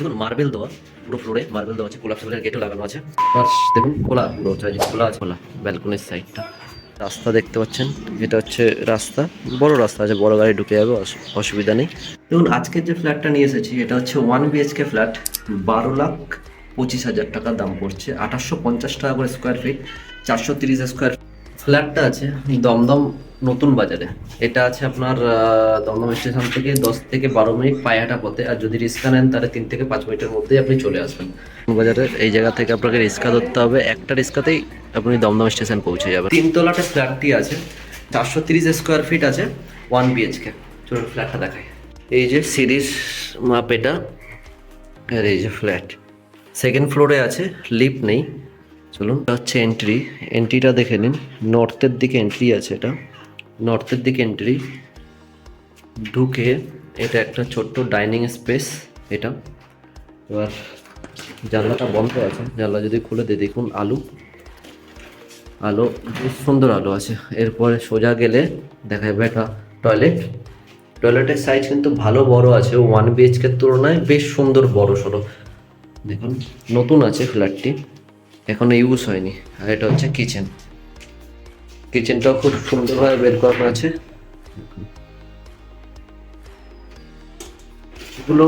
দেখুন মার্বেল দেওয়া পুরো ফ্লোরে মার্বেল দেওয়া আছে গোলাপ কোলাপসেবলের গেটও লাগানো আছে। আর দেখুন খোলা। পুরো খোলা আছে খোলা। ব্যালকনির সাইডটা রাস্তা দেখতে পাচ্ছেন এটা হচ্ছে রাস্তা। বড় রাস্তা আছে বড় গাড়ি ঢুকে যাবে অসু- অসুবিধা নেই। দেখুন আজকের যে ফ্ল্যাটটা নিয়ে এসেছি এটা হচ্ছে ওয়ান বিএইচকে ফ্ল্যাট বারো লাখ পঁচিশ হাজার টাকা দাম পড়ছে। আঠাশশো পঞ্চাশ টাকা করে স্কোয়ার ফিট চারশো তিরিশ স্কোয়ার ফ্ল্যাটটা আছে দমদম নতুন বাজারে। এটা আছে আপনার দমদম স্টেশন থেকে দশ থেকে বারো মিনিট পায়ে হাঁটা পথে আর যদি রিক্সা নেন তাহলে তিন থেকে পাঁচ মিনিটের মধ্যেই আপনি চলে আসবেন। বাজারে এই জায়গা থেকে আপনাকে রিক্সা ধরতে হবে একটা রিক্সাতেই আপনি দমদম স্টেশন পৌঁছে যাবেন। তিনতলাটা ফ্ল্যাটটি আছে চারশো তিরিশ স্কোয়ার ফিট আছে ওয়ান বিএইচকে চলুন ফ্ল্যাটটা দেখাই। এই যে সিরিজ মাপ এটা আর এই যে ফ্ল্যাট। সেকেন্ড ফ্লোরে আছে লিফট নেই। চলুন। এটা হচ্ছে এন্ট্রি এন্ট্রিটা দেখে নিন। নর্থের দিকে এন্ট্রি আছে এটা। নর্থের দিকে এন্ট্রি ঢুকে এটা একটা ছোট্ট ডাইনিং স্পেস এটা। এবার জানলাটা বন্ধ আছে। জানলা যদি খুলে দিয়ে দেখুন আলু। আলো, বেশ সুন্দর আলো আছে। এরপরে সোজা গেলে দেখা যাবে একটা টয়লেট টয়লেটের সাইজ কিন্তু ভালো বড় আছে। ওয়ান বিএইচকের তুলনায় বেশ সুন্দর বড় সড়ো। দেখুন, নতুন আছে ফ্ল্যাটটি এখনও ইউজ হয়নি। আর এটা হচ্ছে কিচেন কিচেনটাও খুব সুন্দরভাবে বের করানো আছে। এগুলো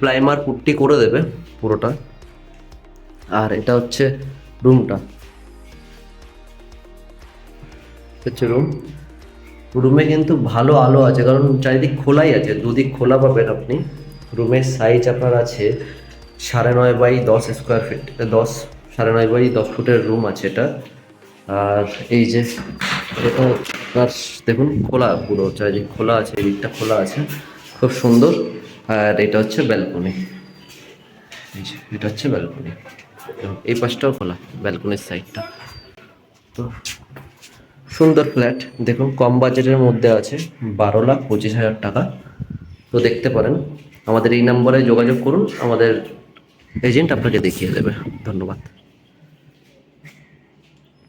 প্রাইমার পুট্টি করে দেবে পুরোটা। আর এটা হচ্ছে রুমটা হচ্ছে রুম রুমে কিন্তু ভালো আলো আছে, কারণ চারিদিক খোলাই আছে। দুদিক খোলা পাবেন আপনি। রুমের সাইজ আপনার আছে সাড়ে নয় বাই দশ স্কোয়ার ফিট দশ সাড়ে নয় বাই দশ ফুটের রুম আছে এটা। আর এই যে দেখুন খোলা পুরো যে খোলা আছে দিকটা খোলা আছে, খুব সুন্দর। আর এটা হচ্ছে ব্যালকনি এটা হচ্ছে ব্যালকনি এই পাশটাও খোলা ব্যালকনির সাইডটা তো সুন্দর ফ্ল্যাট দেখুন কম বাজেটের মধ্যে আছে, বারো লাখ পঁচিশ হাজার টাকা। তো দেখতে পারেন, আমাদের এই নম্বরে যোগাযোগ করুন, আমাদের এজেন্ট আপনাকে দেখিয়ে দেবে। ধন্যবাদ।